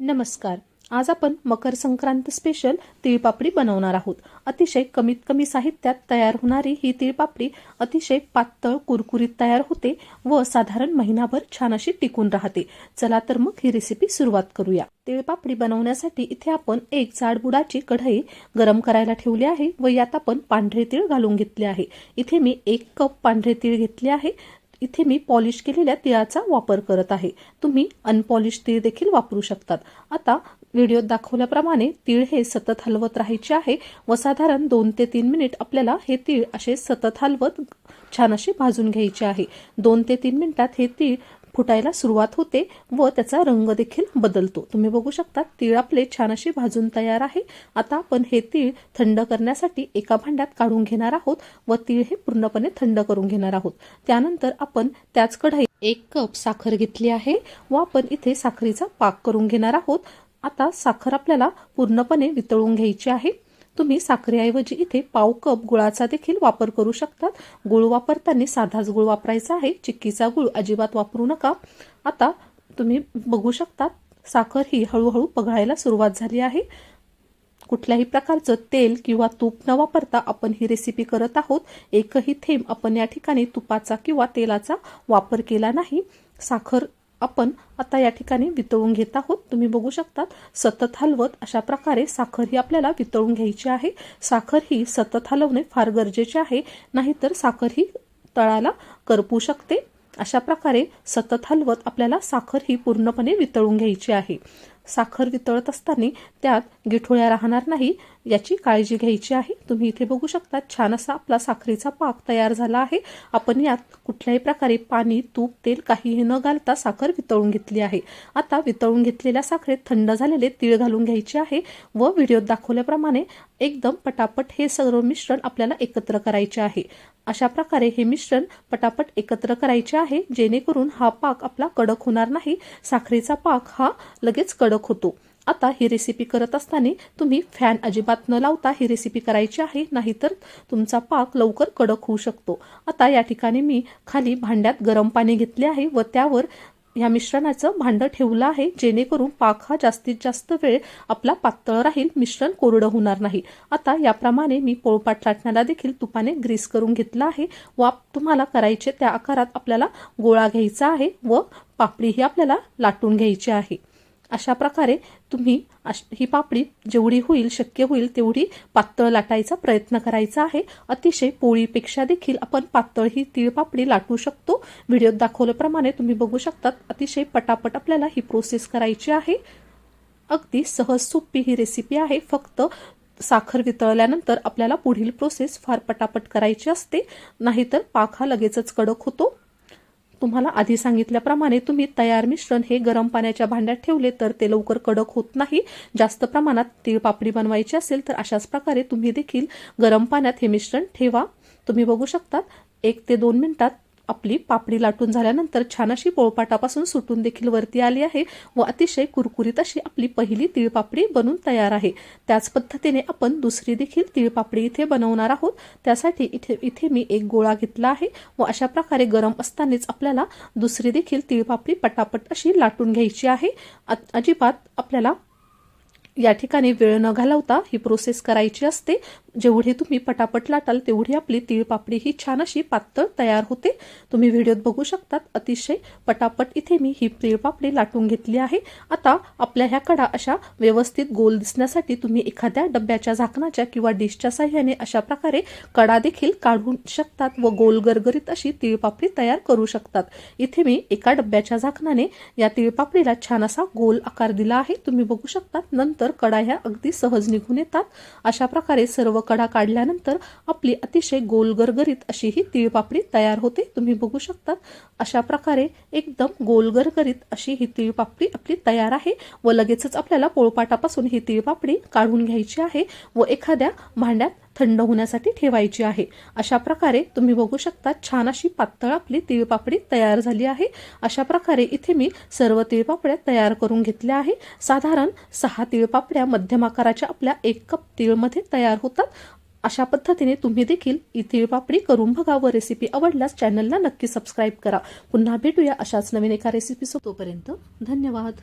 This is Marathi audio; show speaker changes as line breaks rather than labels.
नमस्कार. आज आपण मकर संक्रांत स्पेशल तिळपापडी बनवणार आहोत. अतिशय कमीत कमी साहित्यात तयार होणारी ही तिळपापडी अतिशय पातळ कुरकुरीत तयार होते व साधारण महिनाभर छान अशी टिकून राहते. चला तर मग ही रेसिपी सुरुवात करूया. तिळपापडी बनवण्यासाठी इथे आपण एक जाडबुडाची कढई गरम करायला ठेवली आहे व यात आपण पांढरे तीळ घालून घेतले आहे. इथे मी एक कप पांढरे तीळ घेतले आहे. इथे मी पॉलिश केलेल्या तिळाचा वापर करत आहे. तुम्ही अनपॉलिश तीळ देखील वापरू शकतात. आता व्हिडिओत दाखवल्याप्रमाणे तीळ हे सतत हलवत राहायचे आहे व साधारण दोन ते तीन मिनिट आपल्याला हे तीळ असे सतत हलवत छान असे भाजून घ्यायचे आहे. दोन ते तीन मिनिटात हे तीळ फुटायला सुरुवात होते व त्याचा रंग देखील बदलतो. तुम्ही बघू शकता तीळ आपले छान असे भाजून तयार आहे. आता आपण हे तीळ थंड करण्यासाठी एका भांड्यात काढून घेणार आहोत व तीळ हे पूर्णपणे थंड करून घेणार आहोत. त्यानंतर आपण त्याच कढाईत एक कप साखर घेतली आहे व आपण इथे साखरेचा पाक करून घेणार आहोत. आता साखर आपल्याला पूर्णपणे वितळून घ्यायची आहे. तुम्ही साखरेऐवजी इथे पाव कप गुळाचा देखील वापर करू शकतात. गुळ वापरताना साधाच गुळ वापरायचा आहे. चिक्कीचा गुळ अजिबात वापरू नका. आता तुम्ही बघू शकतात साखर ही हळूहळू पघळायला सुरुवात झाली आहे. कुठल्याही प्रकारचं तेल किंवा तूप न वापरता आपण ही रेसिपी करत आहोत. एकही थेंब आपण या ठिकाणी तुपाचा किंवा तेलाचा वापर केला नाही. साखर आपण आता या ठिकाणी वितळून घेत आहोत. तुम्ही बघू शकतात सतत हलवत अशा प्रकारे साखर ही आपल्याला वितळून घ्यायची आहे. साखर ही सतत हलवणे फार गरजेचे आहे नाहीतर साखर ही तळाला करपू शकते. अशा प्रकारे सतत हलवत आपल्याला साखर ही पूर्णपणे वितळून घ्यायची आहे. साखर वितळत असताना त्यात गिठोळ्या राहणार नाही याची काळजी घ्यायची आहे. तुम्ही इथे बघू शकता छान असा आपला साखरेचा पाक तयार झाला आहे. आपण यात कुठल्याही प्रकारे पाणी तूप तेल काहीही न घालता साखर वितळून घेतली आहे. आता वितळून घेतलेल्या साखरेत थंड झालेले तीळ घालून घ्यायचे आहे व व्हिडिओत दाखवल्याप्रमाणे एकदम पटापट हे सर्व मिश्रण आपल्याला एकत्र करायचे आहे. अशा प्रकारे हे मिश्रण पटापट एकत्र करायचे आहे जेणेकरून हा पाक आपला कडक होणार नाही. साखरेचा पाक हा लगेच कडक होतो. आता ही रेसिपी करत असताना तुम्ही फॅन अजिबात न लावता ही रेसिपी करायची आहे नाहीतर तुमचा पाक लवकर कडक होऊ शकतो. आता या ठिकाणी मी खाली भांड्यात गरम पाणी घेतले आहे व त्यावर या मिश्रणाचं भांडं ठेवलं आहे जेणेकरून पाक हा जास्तीत जास्त वेळ आपला पातळ राहील मिश्रण कोरडं होणार नाही. आता याप्रमाणे मी पोळपाट लाटण्याला देखील तुपाने ग्रीस करून घेतला आहे. व तुम्हाला करायचे त्या आकारात आपल्याला गोळा घ्यायचा आहे व पापडी ही आपल्याला लाटून घ्यायची आहे. अशा प्रकारे तुम्ही ही पापडी जेवढी होईल शक्य होईल तेवढी पातळ लाटायचा प्रयत्न करायचा आहे. अतिशय पोळीपेक्षा देखील आपण पातळ ही तीळ पापडी लाटू शकतो. व्हिडिओत दाखवल्याप्रमाणे तुम्ही बघू शकतात अतिशय पटापट आपल्याला ही प्रोसेस करायची आहे. अगदी सहज सोपी ही रेसिपी आहे. फक्त साखर वितळल्यानंतर आपल्याला पुढील प्रोसेस फार पटापट करायची असते. नाहीतर पाक हा लगेचच कडक होतो. तुम्हाला आधी सांगितल्याप्रमाणे तुम्ही तयार मिश्रण हे गरम पाण्याच्या भांड्यात ठेवले तर ते लवकर कडक होत नाही. जास्त प्रमाणात तीळ पापडी बनवायची असेल तर अशाच प्रकारे तुम्ही देखील गरम पाण्यात हे मिश्रण ठेवा. तुम्ही बघू शकतात एक ते दोन मिनिटात आपली पापडी लाटून झाल्यानंतर छान अशी पोळपाटापासून सुटून देखील वरती आली आहे व अतिशय कुरकुरीत अशी आपली पहिली तिळपापडी बनून तयार आहे. त्याच पद्धतीने आपण दुसरी देखील तिळपापडी इथे बनवणार आहोत. त्यासाठी इथे इथे मी एक गोळा घेतला आहे व अशा प्रकारे गरम असतानाच आपल्याला दुसरी देखील तिळपापडी पटापट अशी लाटून घ्यायची आहे. अजिबात आपल्याला या ठिकाणी वेळ न घालवता ही प्रोसेस करायची असते. जेवढे तुम्ही पटापट लाटाल तेवढी आपली तिळपापडी ही छान अशी पातळ तयार होते. तुम्ही व्हिडिओत बघू शकतात अतिशय पटापट इथे मी ही तिळपापडी लाटून घेतली आहे. आता आपल्या ह्या कडा अशा व्यवस्थित गोल दिसण्यासाठी तुम्ही एखाद्या डब्याच्या झाकणाच्या किंवा डिशच्या साह्याने अशा प्रकारे कडा देखील काढू शकतात व गोल गरगरीत अशी तिळपापडी तयार करू शकतात. इथे मी एका डब्याच्या झाकणाने या तिळपापडीला छान असा गोल आकार दिला आहे. तुम्ही बघू शकतात नंतर कडा ह्या अगदी सहज निघून येतात. अशा प्रकारे सर्व कडा काढल्यानंतर आपली अतिशय गोलगरगरीत अशी ही तिळपापडी तयार होते. तुम्ही बघू शकता अशा प्रकारे एकदम गोलगरगरीत अशी ही तिळपापडी आपली तयार आहे व लगेचच आपल्याला पोळपाटापासून ही तिळपापडी काढून घ्यायची आहे व एखाद्या भांड्यात थंड होण्यासाठी ठेवायची आहे. अशा प्रकारे तुम्ही बघू शकता छान अशी पातळ आपली तिळपापडी तयार झाली आहे. अशा प्रकारे इथे मी सर्व तिळपापड्या तयार करून घेतल्या आहे. साधारण सहा तिळपापड्या मध्यम आकाराच्या आपल्या एक कप तिळमध्ये तयार होतात. अशा पद्धतीने तुम्ही देखील ही तिळपापडी करून बघा. व रेसिपी आवडल्यास चॅनलला नक्की सबस्क्राईब करा. पुन्हा भेटूया अशाच नवीन एका रेसिपी तोपर्यंत धन्यवाद.